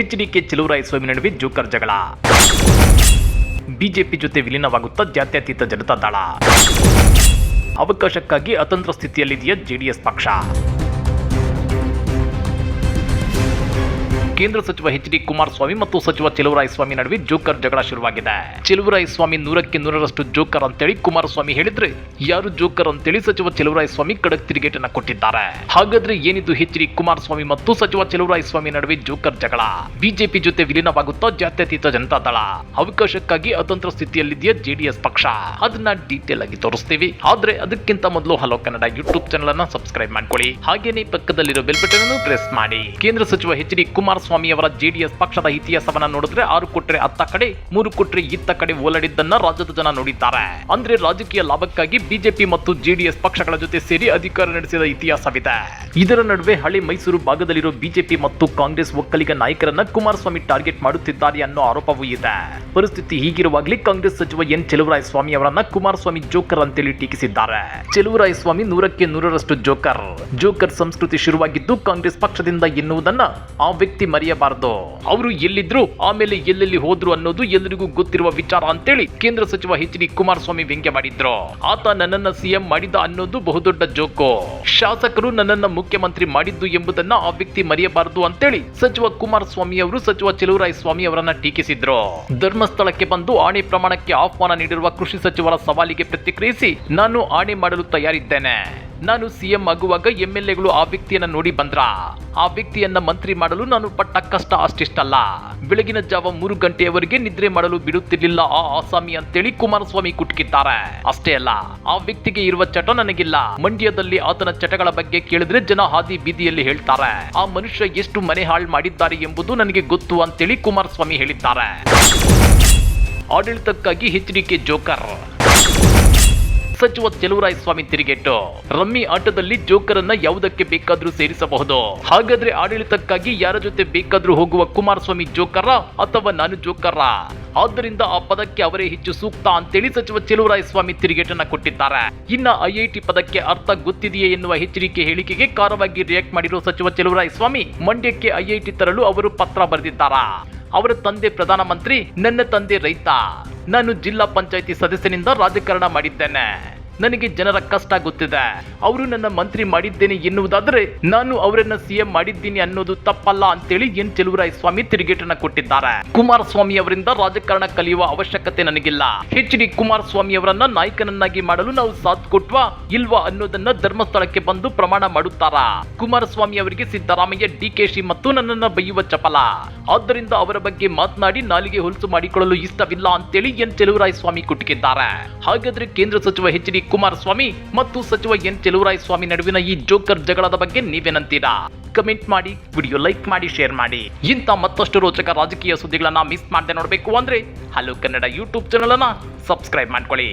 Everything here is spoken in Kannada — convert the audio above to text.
ಎಚ್ಡಿಕೆ ಸ್ವಾಮಿ ನಡುವೆ ಜೋಕರ್ ಜಗಳ. ಬಿಜೆಪಿ ಜೊತೆ ವಿಲೀನವಾಗುತ್ತಾ ಜಾತ್ಯತೀತ ಜನತಾ ದಳ. ಅವಕಾಶಕ್ಕಾಗಿ ಅತಂತ್ರ ಸ್ಥಿತಿಯಲ್ಲಿದೆಯಾ ಜೆಡಿಎಸ್ ಪಕ್ಷ? ಕೇಂದ್ರ ಸಚಿವ ಎಚ್ ಡಿ ಕುಮಾರಸ್ವಾಮಿ ಮತ್ತು ಸಚಿವ ಸ್ವಾಮಿ ನಡುವೆ ಜೋಕರ್ ಜಗಳ ಶುರುವಾಗಿದೆ. ಸ್ವಾಮಿ ನೂರಕ್ಕೆ ನೂರರಷ್ಟು ಜೋಕರ್ ಅಂತೇಳಿ ಕುಮಾರಸ್ವಾಮಿ ಹೇಳಿದ್ರೆ, ಯಾರು ಜೋಕರ್ ಅಂತೇಳಿ ಸಚಿವ ಸ್ವಾಮಿ ಖಡಕ್ ತಿರುಗೇಟನ್ನ ಕೊಟ್ಟಿದ್ದಾರೆ. ಹಾಗಾದ್ರೆ ಏನಿದು ಎಚ್ ಡಿ ಕುಮಾರಸ್ವಾಮಿ ಮತ್ತು ಸಚಿವ ಸ್ವಾಮಿ ನಡುವೆ ಜೋಕರ್ ಜಗಳ? ಬಿಜೆಪಿ ಜೊತೆ ವಿಲೀನವಾಗುತ್ತಾ ಜಾತ್ಯತೀತ ಜನತಾ ದಳ? ಅವಕಾಶಕ್ಕಾಗಿ ಅತಂತ್ರ ಸ್ಥಿತಿಯಲ್ಲಿದೆಯಾ ಜೆಡಿಎಸ್ ಪಕ್ಷ? ಅದನ್ನ ಡೀಟೇಲ್ ಆಗಿ ತೋರಿಸ್ತೀವಿ. ಆದ್ರೆ ಅದಕ್ಕಿಂತ ಮೊದಲು ಹಲೋ ಕನ್ನಡ ಯೂಟ್ಯೂಬ್ ಚಾನಲ್ ಅನ್ನ ಸಬ್ಸ್ಕ್ರೈಬ್ ಮಾಡ್ಕೊಳ್ಳಿ. ಹಾಗೇನೆ ಪಕ್ಕದಲ್ಲಿರೋ ಬೆಲ್ ಬಟನ್ ಅನ್ನು ಪ್ರೆಸ್ ಮಾಡಿ. ಕೇಂದ್ರ ಸಚಿವ ಎಚ್ ಡಿ ಕುಮಾರಸ್ವಾಮಿ ಅವರ ಜೆಡಿಎಸ್ ಪಕ್ಷದ ಇತಿಹಾಸವನ್ನ ನೋಡಿದ್ರೆ ಆರು ಕೊಟ್ರೆ ಅತ್ತ ಕಡೆ, ಮೂರು ಕೊಟ್ರೆ ಇತ್ತ ಕಡೆ ಓಲಾಡಿದ್ದನ್ನ ರಾಜ್ಯದ ಜನ ನೋಡಿದ್ದಾರೆ. ಅಂದ್ರೆ ರಾಜಕೀಯ ಲಾಭಕ್ಕಾಗಿ ಬಿಜೆಪಿ ಮತ್ತು ಜೆಡಿಎಸ್ ಪಕ್ಷಗಳ ಜೊತೆ ಸೇರಿ ಅಧಿಕಾರ ನಡೆಸಿದ ಇತಿಹಾಸವಿದೆ. ಇದರ ನಡುವೆ ಹಳೆ ಮೈಸೂರು ಭಾಗದಲ್ಲಿರೋ ಬಿಜೆಪಿ ಮತ್ತು ಕಾಂಗ್ರೆಸ್ ಒಕ್ಕಲಿಗ ನಾಯಕರನ್ನ ಕುಮಾರಸ್ವಾಮಿ ಟಾರ್ಗೆಟ್ ಮಾಡುತ್ತಿದ್ದಾರೆ ಅನ್ನೋ ಆರೋಪವೂ ಇದೆ. ಪರಿಸ್ಥಿತಿ ಹೀಗಿರುವಾಗಲೇ ಕಾಂಗ್ರೆಸ್ ಸಚಿವ ಎನ್ ಸ್ವಾಮಿ ಅವರನ್ನ ಕುಮಾರಸ್ವಾಮಿ ಜೋಕರ್ ಅಂತೇಳಿ ಟೀಕಿಸಿದ್ದಾರೆ. ಸ್ವಾಮಿ ನೂರಕ್ಕೆ ನೂರರಷ್ಟು ಜೋಕರ್. ಜೋಕರ್ ಸಂಸ್ಕೃತಿ ಶುರುವಾಗಿದ್ದು ಕಾಂಗ್ರೆಸ್ ಪಕ್ಷದಿಂದ ಎನ್ನುವುದನ್ನ ಆ ವ್ಯಕ್ತಿ ಮರೆಯಬಾರದು? ಅವರು ಎಲ್ಲಿದ್ರು, ಆಮೇಲೆ ಎಲ್ಲೆಲ್ಲಿ ಹೋದ್ರು ಅನ್ನೋದು ಎಲ್ಲರಿಗೂ ಗೊತ್ತಿರುವ ವಿಚಾರ ಅಂತೇಳಿ ಕೇಂದ್ರ ಸಚಿವ ಎಚ್ ಡಿ ಕುಮಾರಸ್ವಾಮಿ ವ್ಯಂಗ್ಯ ಮಾಡಿದ್ರು. ಆತ ನನ್ನನ್ನ ಸಿಎಂ ಮಾಡಿದ ಅನ್ನೋದು ಬಹುದೊಡ್ಡ ಜೋಕು. ಶಾಸಕರು ನನ್ನನ್ನ ಮುಖ್ಯಮಂತ್ರಿ ಮಾಡಿದ್ದು ಎಂಬುದನ್ನ ಆ ವ್ಯಕ್ತಿ ಮರೆಯಬಾರದು ಅಂತೇಳಿ ಸಚಿವ ಕುಮಾರಸ್ವಾಮಿ ಅವರು ಸಚಿವ ಸ್ವಾಮಿ ಅವರನ್ನ ಟೀಕಿಸಿದ್ರು. ಧರ್ಮಸ್ಥಳಕ್ಕೆ ಬಂದು ಆಣೆ ಪ್ರಮಾಣಕ್ಕೆ ಆಹ್ವಾನ ನೀಡಿರುವ ಕೃಷಿ ಸಚಿವರ ಸವಾಲಿಗೆ ಪ್ರತಿಕ್ರಿಯಿಸಿ ನಾನು ಆಣೆ ಮಾಡಲು ತಯಾರಿದ್ದೇನೆ. ನಾನು ಸಿಎಂ ಆಗುವಾಗ ಎಂ ಎಲ್ ಎಗಳು ಆ ವ್ಯಕ್ತಿಯನ್ನ ನೋಡಿ ಬಂದ್ರ? ಆ ವ್ಯಕ್ತಿಯನ್ನ ಮಂತ್ರಿ ಮಾಡಲು ನಾನು ಪಟ್ಟ ಕಷ್ಟ ಅಷ್ಟಿಷ್ಟಲ್ಲ. ಬೆಳಗಿನ ಜಾವ ಮೂರು ಗಂಟೆಯವರೆಗೆ ನಿದ್ರೆ ಮಾಡಲು ಬಿಡುತ್ತಿರಲಿಲ್ಲ ಆ ಆಸಾಮಿ ಅಂತೇಳಿ ಕುಮಾರಸ್ವಾಮಿ ಕುಟ್ಕಿದ್ದಾರೆ. ಅಷ್ಟೇ ಅಲ್ಲ, ಆ ವ್ಯಕ್ತಿಗೆ ಇರುವ ಚಟ ನನಗಿಲ್ಲ. ಮಂಡ್ಯದಲ್ಲಿ ಆತನ ಚಟಗಳ ಬಗ್ಗೆ ಕೇಳಿದ್ರೆ ಜನ ಹಾದಿ ಬೀದಿಯಲ್ಲಿ ಹೇಳ್ತಾರೆ. ಆ ಮನುಷ್ಯ ಎಷ್ಟು ಮನೆ ಹಾಳು ಮಾಡಿದ್ದಾರೆ ಎಂಬುದು ನನಗೆ ಗೊತ್ತು ಅಂತೇಳಿ ಕುಮಾರಸ್ವಾಮಿ ಹೇಳಿದ್ದಾರೆ. ಆಡಳಿತಕ್ಕಾಗಿ ಎಚ್ಡಿಕೆ ಜೋಕರ್. ಸಚಿವ ಸ್ವಾಮಿ ತಿರುಗೇಟು. ರಮ್ಮಿ ಆಟದಲ್ಲಿ ಜೋಕರ್ ಅನ್ನ ಯಾವುದಕ್ಕೆ ಬೇಕಾದ್ರೂ ಸೇರಿಸಬಹುದು. ಹಾಗಾದ್ರೆ ಆಡಳಿತಕ್ಕಾಗಿ ಯಾರ ಜೊತೆ ಬೇಕಾದ್ರೂ ಹೋಗುವ ಕುಮಾರಸ್ವಾಮಿ ಜೋಕರ ಅಥವಾ ನಾನು ಜೋಕರ? ಆದ್ದರಿಂದ ಆ ಪದಕ್ಕೆ ಅವರೇ ಹೆಚ್ಚು ಸೂಕ್ತ ಅಂತೇಳಿ ಸಚಿವ ಸ್ವಾಮಿ ತಿರುಗೇಟನ್ನ ಕೊಟ್ಟಿದ್ದಾರೆ. ಇನ್ನ ಐಐಟಿ ಪದಕ್ಕೆ ಅರ್ಥ ಗೊತ್ತಿದೆಯೇ ಎನ್ನುವ ಹೆಚ್ಚರಿಕೆ ಹೇಳಿಕೆಗೆ ಕಾರವಾಗಿ ರಿಯಾಕ್ಟ್ ಮಾಡಿರುವ ಸಚಿವ ಸ್ವಾಮಿ, ಮಂಡ್ಯಕ್ಕೆ ಐಐಟಿ ತರಲು ಅವರು ಪತ್ರ ಬರೆದಿದ್ದಾರಾ? ಅವರ ತಂದೆ ಪ್ರಧಾನಮಂತ್ರಿ ನನ್ನ ತಂದೆ ರೈತ. ನಾನು ಜಿಲ್ಲಾ ಪಂಚಾಯಿತಿ ಸದಸ್ಯನಿಂದ ರಾಜಕಾರಣ ಮಾಡಿದ್ದೇನೆ. ನನಗೆ ಜನರ ಕಷ್ಟ ಗೊತ್ತಿದೆ. ಅವರು ನನ್ನ ಮಂತ್ರಿ ಮಾಡಿದ್ದೇನೆ ಎನ್ನುವುದಾದರೆ ನಾನು ಅವರನ್ನ ಸಿಎಂ ಮಾಡಿದ್ದೀನಿ ಅನ್ನೋದು ತಪ್ಪಲ್ಲ ಅಂತೇಳಿ ಎನ್ ಸ್ವಾಮಿ ತಿರುಗೇಟನ ಕೊಟ್ಟಿದ್ದಾರೆ. ಕುಮಾರಸ್ವಾಮಿ ಅವರಿಂದ ರಾಜಕಾರಣ ಕಲಿಯುವ ಅವಶ್ಯಕತೆ ನನಗಿಲ್ಲ. ಹೆಚ್ ಡಿ ಕುಮಾರಸ್ವಾಮಿ ಅವರನ್ನ ನಾಯಕನನ್ನಾಗಿ ಮಾಡಲು ನಾವು ಸಾಥ್ ಕೊಟ್ವಾ ಇಲ್ವಾ ಅನ್ನೋದನ್ನ ಧರ್ಮಸ್ಥಳಕ್ಕೆ ಬಂದು ಪ್ರಮಾಣ ಮಾಡುತ್ತಾರಾ? ಕುಮಾರಸ್ವಾಮಿ ಅವರಿಗೆ ಸಿದ್ದರಾಮಯ್ಯ, ಡಿಕೆಶಿ ಮತ್ತು ನನ್ನನ್ನ ಬೈಯುವ ಚಪಲ. ಆದ್ದರಿಂದ ಅವರ ಬಗ್ಗೆ ಮಾತನಾಡಿ ನಾಲಿಗೆ ಹೊಲಸು ಮಾಡಿಕೊಳ್ಳಲು ಇಷ್ಟವಿಲ್ಲ ಅಂತೇಳಿ ಎನ್ ಸ್ವಾಮಿ ಕುಟುಕಿದ್ದಾರೆ. ಹಾಗಾದ್ರೆ ಕೇಂದ್ರ ಸಚಿವ ಎಚ್ ಡಿ ಕುಮಾರಸ್ವಾಮಿ ಮತ್ತು ಸಚಿವ ಎನ್ ಸ್ವಾಮಿ ನಡುವಿನ ಈ ಜೋಕರ್ ಜಗಳದ ಬಗ್ಗೆ ನೀವೇನಂತೀರಾ ಕಮೆಂಟ್ ಮಾಡಿ, ವಿಡಿಯೋ ಲೈಕ್ ಮಾಡಿ, ಶೇರ್ ಮಾಡಿ. ಇಂಥ ಮತ್ತಷ್ಟು ರೋಚಕ ರಾಜಕೀಯ ಸುದ್ದಿಗಳನ್ನ ಮಿಸ್ ಮಾಡದೆ ನೋಡಬೇಕು ಅಂದ್ರೆ ಹಲೋ ಕನ್ನಡ ಯೂಟ್ಯೂಬ್ ಚಾನಲ್ ಅನ್ನ ಸಬ್ಸ್ಕ್ರೈಬ್ ಮಾಡ್ಕೊಳ್ಳಿ.